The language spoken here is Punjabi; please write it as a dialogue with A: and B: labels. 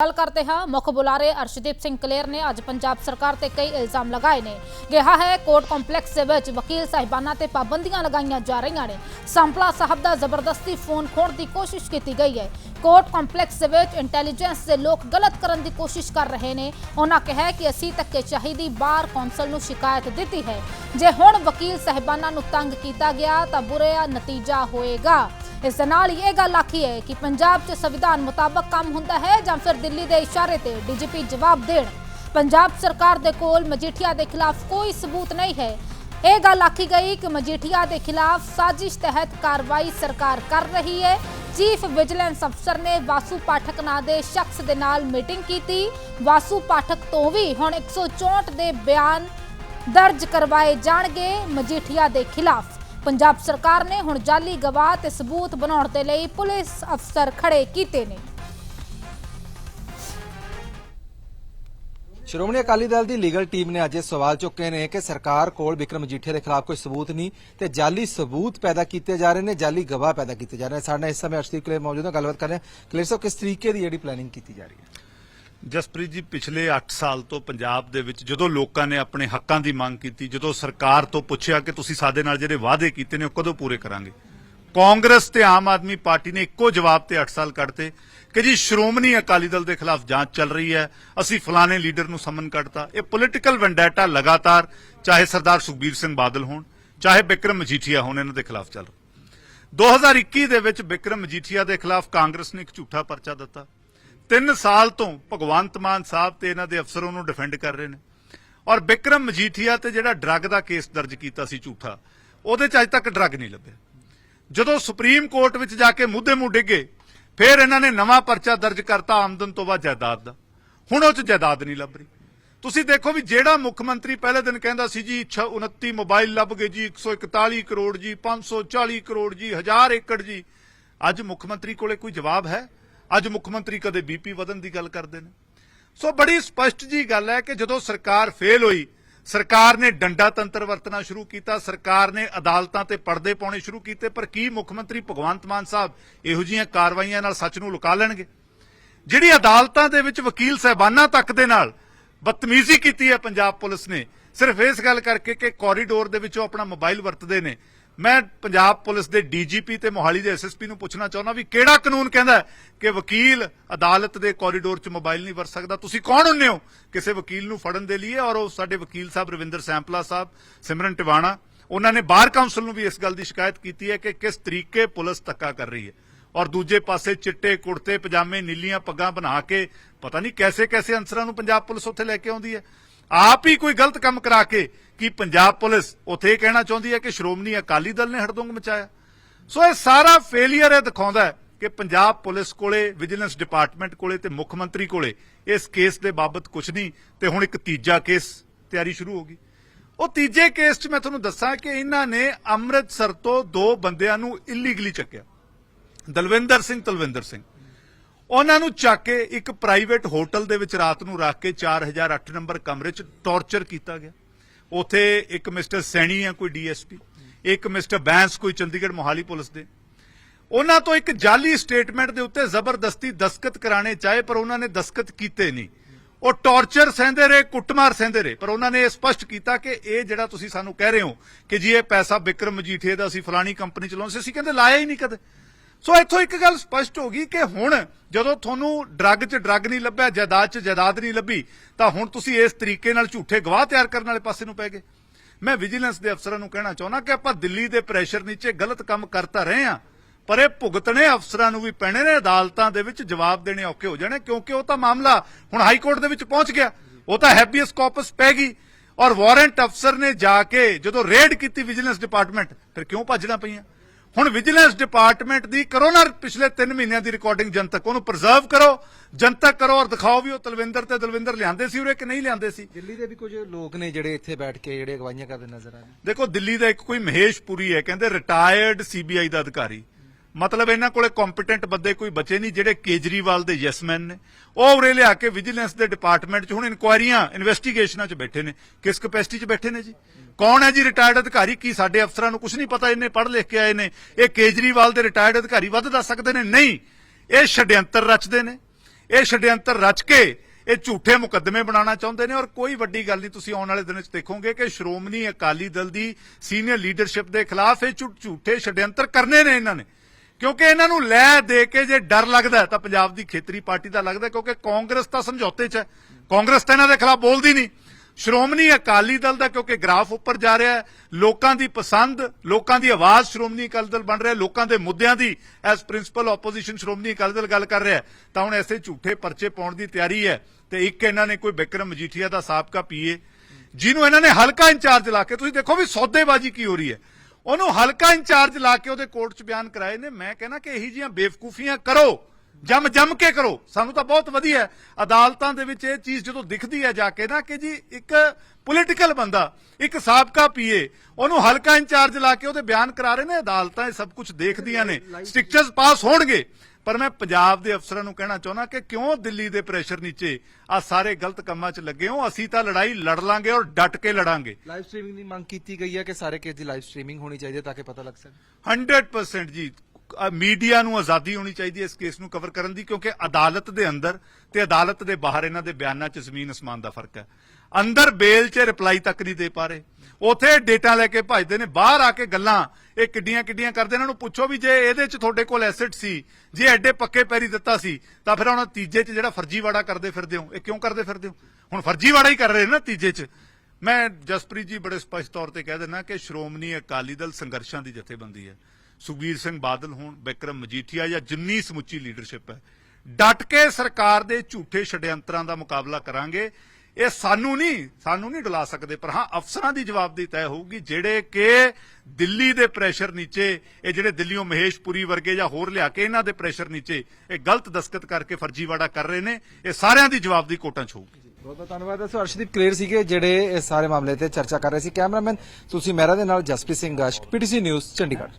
A: ਗੱਲ ਕਰਦੇ ਹਾਂ ਮੁੱਖ ਬੁਲਾਰੇ ਅਰਸ਼ਦੀਪ ਸਿੰਘ ਕਲੇਰ ਨੇ ਅੱਜ ਪੰਜਾਬ ਸਰਕਾਰ ਤੇ ਕਈ ਇਲਜ਼ਾਮ ਲਗਾਏ ਨੇ। ਕਿਹਾ ਹੈ ਕੋਰਟ ਕੰਪਲੈਕਸ ਦੇ ਵਿੱਚ ਵਕੀਲ ਸਾਹਿਬਾਨਾਂ ਤੇ ਪਾਬੰਦੀਆਂ ਲਗਾਈਆਂ ਜਾ ਰਹੀਆਂ ਨੇ। ਸੰਪਲਾ ਸਾਹਿਬ ਦਾ ਜ਼ਬਰਦਸਤੀ ਫੋਨ ਖੋਣ ਦੀ ਕੋਸ਼ਿਸ਼ ਕੀਤੀ ਗਈ ਹੈ। ਕੋਰਟ ਕੰਪਲੈਕਸ ਦੇ ਵਿੱਚ ਇੰਟੈਲੀਜੈਂਸ ਦੇ ਲੋਕ ਗਲਤ ਕਰਨ ਦੀ ਕੋਸ਼ਿਸ਼ ਕਰ ਰਹੇ ਨੇ। ਉਹਨਾਂ ਕਿਹਾ ਕਿ ਅਸੀਂ ਧੱਕੇਸ਼ਾਹੀ ਦੀ ਬਾਰ ਕੌਂਸਲ ਨੂੰ ਸ਼ਿਕਾਇਤ ਦਿੱਤੀ ਹੈ। ਜੇ ਹੁਣ ਵਕੀਲ ਸਾਹਿਬਾਨਾਂ ਨੂੰ ਤੰਗ ਕੀਤਾ ਗਿਆ ਤਾਂ ਬੁਰਾ ਨਤੀਜਾ ਹੋਏਗਾ। ਇਸ ਦੇ ਨਾਲ ਹੀ ਇਹ ਗੱਲ ਆਖੀ ਹੈ ਕਿ ਪੰਜਾਬ 'ਚ ਸੰਵਿਧਾਨ ਮੁਤਾਬਕ ਕੰਮ ਹੁੰਦਾ ਹੈ ਜਾਂ ਫਿਰ ਦਿੱਲੀ ਦੇ ਇਸ਼ਾਰੇ ਤੇ ਡੀਜੀਪੀ ਜਵਾਬ ਦੇਣ। ਪੰਜਾਬ ਸਰਕਾਰ ਦੇ ਕੋਲ ਮਜੀਠੀਆ ਦੇ ਖਿਲਾਫ ਕੋਈ ਸਬੂਤ ਨਹੀਂ ਹੈ। ਇਹ ਗੱਲ ਆਖੀ ਗਈ ਕਿ ਮਜੀਠੀਆ ਦੇ ਖਿਲਾਫ ਸਾਜ਼ਿਸ਼ ਤਹਿਤ ਕਾਰਵਾਈ ਸਰਕਾਰ ਕਰ ਰਹੀ ਹੈ। ਚੀਫ ਵਿਜੀਲੈਂਸ ਅਫਸਰ ਨੇ ਵਾਸੂ ਪਾਠਕ ਨਾਂ ਦੇ ਸ਼ਖਸ ਦੇ ਨਾਲ ਮੀਟਿੰਗ ਕੀਤੀ। ਵਾਸੂ ਪਾਠਕ ਤੋਂ ਵੀ ਹੁਣ 164 ਦੇ ਬਿਆਨ ਦਰਜ ਕਰਵਾਏ ਜਾਣਗੇ ਮਜੀਠੀਆ ਦੇ ਖਿਲਾਫ। ਪੰਜਾਬ ਸਰਕਾਰ ਨੇ ਹੁਣ ਜਾਲੀ ਗਵਾਹ ਤੇ ਸਬੂਤ ਬਣਾਉਣ ਦੇ ਲਈ ਪੁਲਿਸ ਅਫਸਰ ਖੜੇ ਕੀਤੇ ਨੇ।
B: ਸ਼੍ਰੋਮਣੀ ਅਕਾਲੀ ਦਲ ਦੀ ਲੀਗਲ ਟੀਮ ਨੇ ਅੱਜ ਇਹ ਸਵਾਲ ਚੁੱਕੇ ਨੇ ਕਿ ਸਰਕਾਰ ਕੋਲ ਵਿਕਰਮ ਮਜੀਠੀਆ ਦੇ ਖਿਲਾਫ ਕੋਈ ਸਬੂਤ ਨਹੀਂ ਤੇ ਜਾਲੀ ਸਬੂਤ ਪੈਦਾ ਕੀਤੇ ਜਾ ਰਹੇ ਨੇ, ਜਾਲੀ ਗਵਾਹ ਪੈਦਾ ਕੀਤੇ ਜਾ ਰਹੇ ਨੇ। ਸਾਡੇ ਨਾਲ ਇਸ ਸਮੇਂ ਅਰਸ਼ਦੀਪ ਕਲੇਰ ਮੌਜੂਦ ਹੈ ਗੱਲਬਾਤ ਕਰ ਰਹੇ ਹਾਂ। ਕਲੇਰ ਸਾਹਿਬ, ਕਿਸ ਤਰੀਕੇ ਦੀ ਜਿਹੜੀ ਪਲੈਨਿੰਗ ਕੀਤੀ ਜਾ ਰਹੀ ਹੈ?
C: ਜਸਪ੍ਰੀਤ ਜੀ, ਪਿਛਲੇ 8 ਸਾਲ ਤੋਂ ਪੰਜਾਬ ਦੇ ਵਿੱਚ ਜਦੋਂ ਲੋਕਾਂ ਨੇ ਆਪਣੇ ਹੱਕਾਂ ਦੀ ਮੰਗ ਕੀਤੀ, ਜਦੋਂ ਸਰਕਾਰ ਤੋਂ ਪੁੱਛਿਆ ਕਿ ਤੁਸੀਂ ਸਾਡੇ ਨਾਲ ਜਿਹੜੇ ਵਾਅਦੇ ਕੀਤੇ ਨੇ, ਉਹ ਕਦੋਂ ਪੂਰੇ ਕਰਾਂਗੇ? ਕਾਂਗਰਸ ਤੇ ਆਮ ਆਦਮੀ ਪਾਰਟੀ ਨੇ ਇੱਕੋ ਜਵਾਬ ਤੇ 8 ਸਾਲ ਕੱਢਤੇ ਕਿ ਜੀ, ਸ਼੍ਰੋਮਣੀ ਅਕਾਲੀ ਦਲ ਦੇ ਖਿਲਾਫ ਜਾਂਚ ਚੱਲ ਰਹੀ ਹੈ, ਅਸੀਂ ਫਲਾਣੇ ਲੀਡਰ ਨੂੰ ਸਮਨ ਕੱਢਤਾ। ਇਹ ਪੋਲਿਟੀਕਲ ਵੈਂਡੈਟਾ ਲਗਾਤਾਰ, ਚਾਹੇ ਸਰਦਾਰ ਸੁਖਬੀਰ ਸਿੰਘ ਬਾਦਲ ਹੋਣ, ਚਾਹੇ ਬਿਕਰਮ ਮਜੀਠੀਆ ਹੋਣ, ਇਹਨਾਂ ਦੇ ਖਿਲਾਫ ਚੱਲ ਰਿਹਾ। 2021 ਦੇ ਵਿੱਚ ਬਿਕਰਮ ਮਜੀਠੀਆ ਦੇ ਖਿਲਾਫ ਕਾਂਗਰਸ ਨੇ ਇੱਕ ਝੂਠਾ ਪਰਚਾ ਦਿੱਤਾ। ਤਿੰਨ ਸਾਲ ਤੋਂ ਭਗਵੰਤ ਮਾਨ ਸਾਹਿਬ ਤੇ ਇਹਨਾਂ ਦੇ ਅਫਸਰ ਉਹਨੂੰ ਡਿਫੈਂਡ ਕਰ ਰਹੇ ਨੇ। ਔਰ ਬਿਕਰਮ ਮਜੀਠੀਆ ਤੇ ਜਿਹੜਾ ਡਰੱਗ ਦਾ ਕੇਸ ਦਰਜ ਕੀਤਾ ਸੀ ਝੂਠਾ, ਉਹਦੇ ਚ ਅਜੇ ਤੱਕ ਡਰੱਗ ਨਹੀਂ ਲੱਭਿਆ। ਜਦੋਂ ਸੁਪਰੀਮ ਕੋਰਟ ਵਿੱਚ ਜਾ ਕੇ ਮੁੱਦੇ ਮੂੰਹ ਡਿੱਗੇ, ਫਿਰ ਇਹਨਾਂ ਨੇ ਨਵਾਂ ਪਰਚਾ ਦਰਜ ਕਰਤਾ ਆਮਦਨ ਤੋਂ ਬਾਅਦ ਜਾਇਦਾਦ ਦਾ। ਹੁਣ ਉਹ ਚ ਜਾਇਦਾਦ ਨਹੀਂ ਲੱਭ ਰਹੀ। ਤੁਸੀਂ ਦੇਖੋ ਵੀ ਜਿਹੜਾ ਮੁੱਖ ਮੰਤਰੀ ਪਹਿਲੇ ਦਿਨ ਕਹਿੰਦਾ ਸੀ ਜੀ 29 ਮੋਬਾਈਲ ਲੱਭ ਗਏ ਜੀ 141 ਕਰੋੜ ਜੀ 540 ਕਰੋੜ ਜੀ 1000 ਏਕੜ ਜੀ। ਅੱਜ ਮੁੱਖ ਮੰਤਰੀ ਕੋਲੇ ਕੋਈ ਜਵਾਬ ਹੈ? ਅੱਜ ਮੁੱਖ ਮੰਤਰੀ ਕਦੇ ਬੀਪੀ ਵਧਣ ਦੀ ਗੱਲ ਕਰਦੇ ਨੇ। ਸੋ ਬੜੀ ਸਪਸ਼ਟ ਜੀ ਗੱਲ ਹੈ ਕਿ ਜਦੋਂ ਸਰਕਾਰ ਫੇਲ ਹੋਈ, ਸਰਕਾਰ ਨੇ ਡੰਡਾ ਤੰਤਰ ਵਰਤਣਾ ਸ਼ੁਰੂ ਕੀਤਾ, ਸਰਕਾਰ ਨੇ ਅਦਾਲਤਾਂ ਤੇ ਪਰਦੇ ਪਾਉਣੇ ਸ਼ੁਰੂ ਕੀਤੇ, ਪਰ ਕੀ ਮੁੱਖ ਮੰਤਰੀ ਭਗਵੰਤ ਮਾਨ ਸਾਹਿਬ ਇਹੋ ਜਿਹੀਆਂ ਕਾਰਵਾਈਆਂ ਨਾਲ ਸੱਚ ਨੂੰ ਲੁਕਾ ਲੈਣਗੇ? ਜਿਹੜੀ ਅਦਾਲਤਾਂ ਦੇ ਵਿੱਚ ਵਕੀਲ ਸਹਿਬਾਨਾਂ ਤੱਕ ਦੇ ਨਾਲ ਬਦਤਮੀਜ਼ੀ ਕੀਤੀ ਹੈ ਪੰਜਾਬ ਪੁਲਿਸ ਨੇ, ਸਿਰਫ ਇਸ ਗੱਲ ਕਰਕੇ ਕਿ ਕੋਰੀਡੋਰ ਦੇ ਵਿੱਚੋਂ ਆਪਣਾ ਮੋਬਾਈਲ ਵਰਤਦੇ ਨੇ। ਮੈਂ ਪੰਜਾਬ ਪੁਲਿਸ ਦੇ ਡੀਜੀਪੀ ਤੇ ਮੋਹਾਲੀ ਦੇ ਐਸਐਸਪੀ ਨੂੰ ਪੁੱਛਣਾ ਚਾਹੁੰਦਾ ਵੀ ਕਿਹੜਾ ਕਾਨੂੰਨ ਕਹਿੰਦਾ ਕਿ ਵਕੀਲ ਅਦਾਲਤ ਦੇ ਕੋਰੀਡੋਰ 'ਚ ਮੋਬਾਈਲ ਨਹੀਂ ਵਰਤ ਸਕਦਾ? ਤੁਸੀਂ ਕੌਣ ਹੁੰਨੇ ਹੋ ਕਿਸੇ ਵਕੀਲ ਨੂੰ ਫੜਨ ਦੇ ਲਈ? ਔਰ ਉਹ ਸਾਡੇ ਵਕੀਲ ਸਾਹਿਬ ਰਵਿੰਦਰ ਸੈਂਪਲਾ ਸਾਹਿਬ, ਸਿਮਰਨ ਟਿਵਾਣਾ, ਉਹਨਾਂ ਨੇ ਬਾਹਰ ਕਾਉਂਸਲ ਨੂੰ ਵੀ ਇਸ ਗੱਲ ਦੀ ਸ਼ਿਕਾਇਤ ਕੀਤੀ ਹੈ ਕਿ ਕਿਸ ਤਰੀਕੇ ਪੁਲਿਸ ਧੱਕਾ ਕਰ ਰਹੀ ਹੈ। ਔਰ ਦੂਜੇ ਪਾਸੇ ਚਿੱਟੇ ਕੁੜਤੇ, ਪਜਾਮੇ, ਨੀਲੀਆਂ ਪੱਗਾਂ ਬਣਾ ਕੇ ਪਤਾ ਨਹੀਂ ਕੈਸੇ ਕੈਸੇ ਅਨਸਰਾਂ ਨੂੰ ਪੰਜਾਬ ਪੁਲਿਸ ਉੱਥੇ ਲੈ ਕੇ ਆਉਂਦੀ ਹੈ। ਆਪ ਹੀ ਕੋਈ ਗਲਤ ਕੰਮ ਕਰਾ ਕੇ ਕਿ ਪੰਜਾਬ ਪੁਲਿਸ ਉੱਥੇ ਇਹ ਕਹਿਣਾ ਚਾਹੁੰਦੀ ਹੈ ਕਿ ਸ਼੍ਰੋਮਣੀ ਅਕਾਲੀ ਦਲ ਨੇ ਹੜਦੰਗ ਮਚਾਇਆ? ਸੋ ਇਹ ਸਾਰਾ ਫੇਲਿਅਰ ਇਹ ਦਿਖਾਉਂਦਾ ਹੈ ਕਿ ਪੰਜਾਬ ਪੁਲਿਸ ਕੋਲੇ ਵਿਜੀਲੈਂਸ ਡਿਪਾਰਟਮੈਂਟ ਕੋਲੇ ਤੇ ਮੁੱਖ ਮੰਤਰੀ ਕੋਲੇ ਇਸ ਕੇਸ ਦੇ ਬਾਬਤ ਕੁਝ ਨਹੀਂ ਤੇ ਹੁਣ ਇੱਕ ਤੀਜਾ ਕੇਸ ਤਿਆਰੀ ਸ਼ੁਰੂ ਹੋ ਗਈ। ਉਹ ਤੀਜੇ ਕੇਸ 'ਚ ਮੈਂ ਤੁਹਾਨੂੰ ਦੱਸਾਂ ਕਿ ਇਹਨਾਂ ਨੇ ਅੰਮ੍ਰਿਤਸਰ ਤੋਂ ਦੋ ਬੰਦਿਆਂ ਨੂੰ ਇਲੀਗਲੀ ਚੱਕਿਆ। ਦਲਵਿੰਦਰ ਸਿੰਘ, ਤਲਵਿੰਦਰ ਸਿੰਘ। ਉਹਨਾਂ ਨੂੰ ਚੱਕ ਕੇ ਇੱਕ ਪ੍ਰਾਈਵੇਟ ਹੋਟਲ ਦੇ ਵਿੱਚ ਰਾਤ ਨੂੰ ਰੱਖ ਕੇ 4008 ਨੰਬਰ ਕਮਰੇ 'ਚ ਟੌਰਚਰ ਕੀਤਾ ਗਿਆ। ਉਥੇ ਇੱਕ ਮਿਸਟਰ ਸੈਣੀ ਹੈ ਕੋਈ ਡੀਐਸਪੀ, ਇੱਕ ਮਿਸਟਰ ਬੈਂਸ ਕੋਈ ਚੰਡੀਗੜ੍ਹ ਮੋਹਾਲੀ ਪੁਲਿਸ ਦੇ। ਉਹਨਾਂ ਤੋਂ ਇੱਕ ਜਾਲੀ ਸਟੇਟਮੈਂਟ ਦੇ ਉੱਤੇ ਜ਼ਬਰਦਸਤੀ ਦਸਖਤ ਕਰਾਣੇ ਚਾਹੇ, ਪਰ ਉਹਨਾਂ ਨੇ ਦਸਖਤ ਕੀਤੇ ਨਹੀਂ। ਉਹ ਟੌਰਚਰ ਸਹਿੰਦੇ ਰਹੇ, ਕੁੱਟਮਾਰ ਸਹਿੰਦੇ ਰਹੇ, ਪਰ ਉਹਨਾਂ ਨੇ ਇਹ ਸਪਸ਼ਟ ਕੀਤਾ ਕਿ ਇਹ ਜਿਹੜਾ ਤੁਸੀਂ ਸਾਨੂੰ ਕਹਿ ਰਹੇ ਹੋ ਕਿ ਜੀ ਇਹ ਪੈਸਾ ਬਿਕਰਮ ਮਜੀਠੀਏ ਦਾ ਅਸੀਂ ਫਲਾਣੀ ਕੰਪਨੀ ਚਲਾਉਂਦੇ ਸੀ, ਅਸੀਂ ਕਹਿੰਦੇ ਲਾਇਆ ਹੀ ਨਹੀਂ ਕਦੇ। ਸੋ ਇੱਥੋਂ ਇੱਕ ਗੱਲ ਸਪਸ਼ਟ ਹੋ ਗਈ ਕਿ ਹੁਣ ਜਦੋਂ ਤੁਹਾਨੂੰ ਡਰੱਗ 'ਚ ਡਰੱਗ ਨਹੀਂ ਲੱਭਿਆ, ਜਾਇਦਾਦ 'ਚ ਜਾਇਦਾਦ ਨਹੀਂ ਲੱਭੀ, ਤਾਂ ਹੁਣ ਤੁਸੀਂ ਇਸ ਤਰੀਕੇ ਨਾਲ ਝੂਠੇ ਗਵਾਹ ਤਿਆਰ ਕਰਨ ਵਾਲੇ ਪਾਸੇ ਨੂੰ ਪੈ ਗਏ। ਮੈਂ ਵਿਜੀਲੈਂਸ ਦੇ ਅਫਸਰਾਂ ਨੂੰ ਕਹਿਣਾ ਚਾਹੁੰਦਾ ਕਿ ਆਪਾਂ ਦਿੱਲੀ ਦੇ ਪ੍ਰੈਸ਼ਰ ਨੀਚੇ ਗਲਤ ਕੰਮ ਕਰਤਾ ਰਹੇ ਆ ਪਰ ਇਹ ਭੁਗਤਣੇ ਅਫਸਰਾਂ ਨੂੰ ਵੀ ਪੈਣੇ ਨੇ, ਅਦਾਲਤਾਂ ਦੇ ਵਿੱਚ ਜਵਾਬ ਦੇਣੇ ਔਖੇ ਹੋ ਜਾਣੇ, ਕਿਉਂਕਿ ਉਹ ਤਾਂ ਮਾਮਲਾ ਹੁਣ ਹਾਈ ਕੋਰਟ ਦੇ ਵਿੱਚ ਪਹੁੰਚ ਗਿਆ। ਉਹ ਤਾਂ ਹੈਬੀਅਸ ਕਾਰਪਸ ਪੈ ਗਈ ਔਰ ਵਾਰੰਟ ਅਫਸਰ ਨੇ ਜਾ ਕੇ ਜਦੋਂ ਰੇਡ ਕੀਤੀ ਵਿਜੀਲੈਂਸ ਡਿਪਾਰਟਮੈਂਟ ਫਿਰ ਕਿਉਂ ਭੱਜਣਾ ਪਈਆਂ? ਹੁਣ ਵਿਜੀਲੈਂਸ ਡਿਪਾਰਟਮੈਂਟ ਦੀ ਕਰੋ ਨਾ ਪਿਛਲੇ 3 ਮਹੀਨਿਆਂ ਦੀ ਰਿਕਾਰਡਿੰਗ ਜਨਤਕ ਉਹਨੂੰ ਪ੍ਰੀਜ਼ਰਵ ਕਰੋ ਜਨਤਕ ਕਰੋ ਔਰ ਦਿਖਾਓ ਵੀ ਉਹ ਤਲਵਿੰਦਰ ਤੇ ਦਲਵਿੰਦਰ ਲਿਆਂਦੇ ਸੀ ਉਰੇ ਕਿ ਨਹੀਂ ਲਿਆਂਦੇ ਸੀ।
B: ਦਿੱਲੀ ਦੇ ਵੀ ਕੁਝ ਲੋਕ ਨੇ ਜਿਹੜੇ ਇੱਥੇ ਬੈਠ ਕੇ ਜਿਹੜੇ ਅਗਵਾਈਆਂ ਕਰਦੇ ਨਜ਼ਰ ਆ ਰਹੇ
C: ਦੇਖੋ ਦਿੱਲੀ ਦਾ ਇੱਕ ਕੋਈ ਮਹੇਸ਼ ਪੁਰੀ ਹੈ ਕਹਿੰਦੇ ਰਿਟਾਇਰਡ ਸੀਬੀਆਈ ਦਾ ਅਧਿਕਾਰੀ। ਮਤਲਬ ਇਹਨਾਂ ਕੋਲੇ ਕੰਪੀਟੈਂਟ ਬੰਦੇ ਕੋਈ ਬਚੇ ਨਹੀਂ, ਜਿਹੜੇ ਕੇਜਰੀਵਾਲ ਦੇ ਯੈਸਮੈਨ ਨੇ। ਉਹ ਉਰੇ ਲਿਆ ਕੇ ਵਿਜੀਲੈਂਸ ਦੇ ਡਿਪਾਰਟਮੈਂਟ 'ਚ ਹੁਣ ਇਨਕੁਆਇਰੀਆਂ ਇਨਵੈਸਟੀਗੇਸ਼ਨਾਂ 'ਚ ਬੈਠੇ ਨੇ। ਕਿਸ ਕਪੈਸਿਟੀ 'ਚ ਬੈਠੇ ਨੇ ਜੀ? ਕੌਣ ਹੈ ਜੀ ਰਿਟਾਇਰਡ ਅਧਿਕਾਰੀ? ਕੀ ਸਾਡੇ ਅਫਸਰਾਂ ਨੂੰ ਕੁਝ ਨਹੀਂ ਪਤਾ? ਇਹਨੇ ਪੜ੍ਹ ਲਿਖ ਕੇ ਆਏ ਨੇ। ਇਹ ਕੇਜਰੀਵਾਲ ਦੇ ਰਿਟਾਇਰਡ ਅਧਿਕਾਰੀ ਵੱਧ ਦੱਸ ਸਕਦੇ ਨੇ? ਨਹੀਂ। ਇਹ ਛਡਿਅੰਤਰ ਰਚਦੇ ਨੇ। ਇਹ ਛਡਿਅੰਤਰ ਰਚ ਕੇ ਇਹ ਝੂਠੇ ਮੁਕੱਦਮੇ ਬਣਾਉਣਾ ਚਾਹੁੰਦੇ ਨੇ। ਔਰ ਕੋਈ ਵੱਡੀ ਗੱਲ ਨਹੀਂ, ਤੁਸੀਂ ਆਉਣ ਵਾਲੇ ਦਿਨਾਂ 'ਚ ਦੇਖੋਗੇ ਕਿ ਸ਼੍ਰੋਮਣੀ ਅਕਾਲੀ ਦਲ ਦੀ ਸੀਨੀਅਰ ਲੀਡਰਸ਼ਿਪ ਦੇ ਖਿਲਾਫ ਇਹ ਝੂ- ਝੂਠੇ ਛਡਿਅੰਤਰ ਕਰਨੇ ਨੇ ਇਹਨਾਂ ਨੇ। ਕਿਉਂਕਿ ਇਹਨਾਂ ਨੂੰ ਲੈ ਦੇ ਕੇ ਜੇ ਡਰ ਲੱਗਦਾ ਤਾਂ ਪੰਜਾਬ ਦੀ ਖੇਤਰੀ ਪਾਰਟੀ ਦਾ ਲੱਗਦਾ, ਕਿਉਂਕਿ ਕਾਂਗਰਸ ਤਾਂ ਸਮਝੌਤੇ 'ਚ ਹੈ। ਕਾਂਗਰਸ ਤਾਂ ਇਹਨਾਂ ਦੇ ਖਿਲਾਫ ਬੋਲਦੀ ਨਹੀਂ। ਸ਼੍ਰੋਮਣੀ ਅਕਾਲੀ ਦਲ ਦਾ ਕਿਉਂਕਿ ਗ੍ਰਾਫ ਉੱਪਰ ਜਾ ਰਿਹਾ ਹੈ, ਲੋਕਾਂ ਦੀ ਪਸੰਦ, ਲੋਕਾਂ ਦੀ ਆਵਾਜ਼ ਸ਼੍ਰੋਮਣੀ ਅਕਾਲੀ ਦਲ ਬਣ ਰਿਹਾ, ਲੋਕਾਂ ਦੇ ਮੁੱਦਿਆਂ ਦੀ as principal opposition Shiromani Akali Dal ਗੱਲ ਕਰ ਰਿਹਾ ਤਾਂ ਹੁਣ ਐਸੇ ਝੂਠੇ ਪਰਚੇ ਪਾਉਣ ਦੀ ਤਿਆਰੀ ਹੈ ਤੇ ਇੱਕ ਇਹਨਾਂ ਨੇ ਕੋਈ ਬਿਕਰਮ ਮਜੀਠੀਆ ਦਾ ਸਾਬਕਾ ਪੀਏ, ਜਿਹਨੂੰ ਇਹਨਾਂ ਨੇ ਹਲਕਾ ਇੰਚਾਰਜ ਲਾ ਕੇ ਤੁਸੀਂ ਦੇਖੋ ਵੀ ਸੌਦੇਬਾਜ਼ੀ ਕੀ ਹੋ ਰਹੀ ਹੈ। ਉਹਨੂੰ ਹਲਕਾ ਇੰਚਾਰਜ ਲਾ ਕੇ ਉਹਦੇ ਕੋਰਟ 'ਚ ਬਿਆਨ ਕਰਾਏ ਨੇ। ਮੈਂ ਕਹਿੰਦਾ ਕਿ ਇਹੀ ਜੀਆਂ ਬੇਵਕੂਫੀਆਂ ਕਰੋ ਜੰਮ ਜੰਮ ਕੇ ਕਰੋ। ਸਾਨੂੰ ਤਾਂ ਬਹੁਤ ਵਧੀਆ ਅਦਾਲਤਾਂ ਦੇ ਵਿੱਚ ਇਹ ਚੀਜ਼ ਜਦੋਂ ਦਿਖਦੀ ਹੈ ਜਾ ਕੇ ਨਾ ਕਿ ਜੀ ਇੱਕ ਪੋਲੀਟੀਕਲ ਬੰਦਾ ਇੱਕ ਸਾਬਕਾ ਪੀਏ ਉਹਨੂੰ ਹਲਕਾ ਇੰਚਾਰਜ ਲਾ ਕੇ ਉਹਦੇ ਬਿਆਨ ਕਰਾ ਰਹੇ ਨੇ। ਅਦਾਲਤਾਂ ਇਹ ਸਭ ਕੁਝ ਦੇਖਦੀਆਂ ਨੇ। ਸਟ੍ਰਿਕਚਰਸ ਪਾਸ ਹੋਣਗੇ। ਪਰ ਮੈਂ ਪੰਜਾਬ ਦੇ ਅਫਸਰਾਂ ਨੂੰ ਕਹਿਣਾ ਚਾਹੁੰਦਾ ਕਿ ਕਿਉਂ ਦਿੱਲੀ ਦੇ ਪ੍ਰੈਸ਼ਰ ਨੀਚੇ ਆ ਸਾਰੇ ਗਲਤ ਕੰਮਾਂ 'ਚ ਲੱਗੇ ਹੋ? ਅਸੀਂ ਤਾਂ ਲੜਾਈ ਲੜ ਲਾਂਗੇ ਔਰ ਡਟ ਕੇ ਲੜਾਂਗੇ।
B: ਲਾਈਵ ਸਟ੍ਰੀਮਿੰਗ ਦੀ ਮੰਗ ਕੀਤੀ ਗਈ ਹੈ ਕਿ ਸਾਰੇ ਕੇਸ ਦੀ ਲਾਈਵ ਸਟ੍ਰੀਮਿੰਗ ਹੋਣੀ ਚਾਹੀਦੀ ਹੈ ਤਾਂ ਕਿ ਪਤਾ ਲੱਗ ਸਕੇ।
C: 100% ਜੀ। ਮੀਡੀਆ ਨੂੰ ਆਜ਼ਾਦੀ ਹੋਣੀ ਚਾਹੀਦੀ ਹੈ ਇਸ ਕੇਸ ਨੂੰ ਕਵਰ ਕਰਨ ਦੀ ਕਿਉਂਕਿ ਅਦਾਲਤ ਦੇ ਅੰਦਰ ਤੇ ਅਦਾਲਤ ਦੇ ਬਾਹਰ ਇਹਨਾਂ ਦੇ ਬਿਆਨਾਂ 'ਚ ਜ਼ਮੀਨ ਅਸਮਾਨ ਦਾ ਫ਼ਰਕ ਹੈ। ਅੰਦਰ ਬੇਲ 'ਚ ਰਿਪਲਾਈ ਤੱਕ ਨਹੀਂ ਦੇ ਪਾ ਰਹੇ। ਉਥੇ ਡੇਟਾ ਲੈ ਕੇ ਭਜਦੇ ਨੇ ਬਾਹਰ ਆ ਕੇ ਗੱਲਾਂ ਇਹ ਕਿੱਡੀਆਂ ਕਿੱਡੀਆਂ ਕਰਦੇ ਇਹਨਾਂ ਨੂੰ ਪੁੱਛੋ ਵੀ ਜੇ ਇਹਦੇ 'ਚ ਤੁਹਾਡੇ ਕੋਲ ਐਸੈਟ ਸੀ, ਜੇ ਐਡੇ ਪੱਕੇ ਪੈਰੀ ਦਿੱਤਾ ਸੀ, ਤਾਂ ਫਿਰ ਹੁਣ ਤੀਜੇ 'ਚ ਜਿਹੜਾ ਫਰਜ਼ੀਵਾੜਾ ਕਰਦੇ ਫਿਰਦੇ ਹੋ, ਇਹ ਕਿਉਂ ਕਰਦੇ ਫਿਰਦੇ ਹੋ? ਹੁਣ ਫਰਜ਼ੀਵਾੜਾ ਹੀ ਕਰ ਰਹੇ ਨੇ ਨਾ ਤੀਜੇ 'ਚ। ਮੈਂ ਜਸਪ੍ਰੀਤ ਜੀ ਬੜੇ ਸਪਸ਼ਟ ਤੌਰ ਤੇ ਕਹਿ ਦਿੰਦਾ ਕਿ ਸ਼੍ਰੋਮਣੀ ਅਕਾਲੀ ਦਲ ਸੰਘਰਸ਼ਾਂ ਦੀ ਜਥੇਬੰਦੀ ਹੈ। ਸੁਖਬੀਰ ਸਿੰਘ ਬਾਦਲ ਹੋਣ, ਬਿਕਰਮ ਮਜੀਠੀਆ ਜਾਂ ਜਿੰਨੀ ਸਮੁੱਚੀ ਲੀਡਰਸ਼ਿਪ ਹੈ। ਡਟ ਕੇ ਸਰਕਾਰ ਦੇ ਝੂਠੇ ਛਡਿਅੰਤਰਾਂ ਦਾ ਮੁਕਾਬਲਾ ਕਰਾਂਗੇ। ਇਹ ਸਾਨੂੰ ਨਹੀਂ ਸਾਨੂੰ ਨਹੀਂ ਡੁਲਾ ਸਕਦੇ, ਪਰ ਹਾਂ, ਅਫਸਰਾਂ ਦੀ ਜਵਾਬਦੇਹੀ ਤੈਅ ਹੋਊਗੀ, ਜਿਹੜੇ ਕਿ ਦਿੱਲੀ ਦੇ ਪ੍ਰੈਸ਼ਰ ਨੀਚੇ, ਇਹ ਜਿਹੜੇ ਦਿੱਲੀੋਂ ਮਹੇਸ਼ਪੁਰੀ ਵਰਗੇ ਜਾਂ ਹੋਰ ਲਿਆ ਕੇ ਇਹਨਾਂ ਦੇ ਪ੍ਰੈਸ਼ਰ ਨੀਚੇ, ਇਹ ਗਲਤ ਦਸਤਖਤ ਕਰਕੇ ਫਰਜ਼ੀਵਾੜਾ ਕਰ ਰਹੇ ਨੇ, ਇਹ ਸਾਰਿਆਂ ਦੀ ਜਵਾਬਦੇਹੀ ਕੋਟਾਂ 'ਚ ਹੋਊਗੀ।
B: ਬਹੁਤ ਬਹੁਤ ਧੰਨਵਾਦ। ਸੋ ਅਰਸ਼ਦੀਪ ਕਲੀਅਰ ਸੀਗੇ ਜਿਹੜੇ ਇਸ ਸਾਰੇ ਮਾਮਲੇ ਤੇ ਚਰਚਾ ਕਰ ਰਹੇ ਸੀ। ਕੈਮਰਾਮੈਨ ਤੁਸੀਂ ਮਹਿਰਾ ਦੇ ਨਾਲ ਜਸਪ੍ਰੀਤ ਸਿੰਘ ਗਾਸ਼ ਪੀਟੀਸੀ ਨਿਊਜ਼, ਚੰਡੀਗੜ੍ਹ।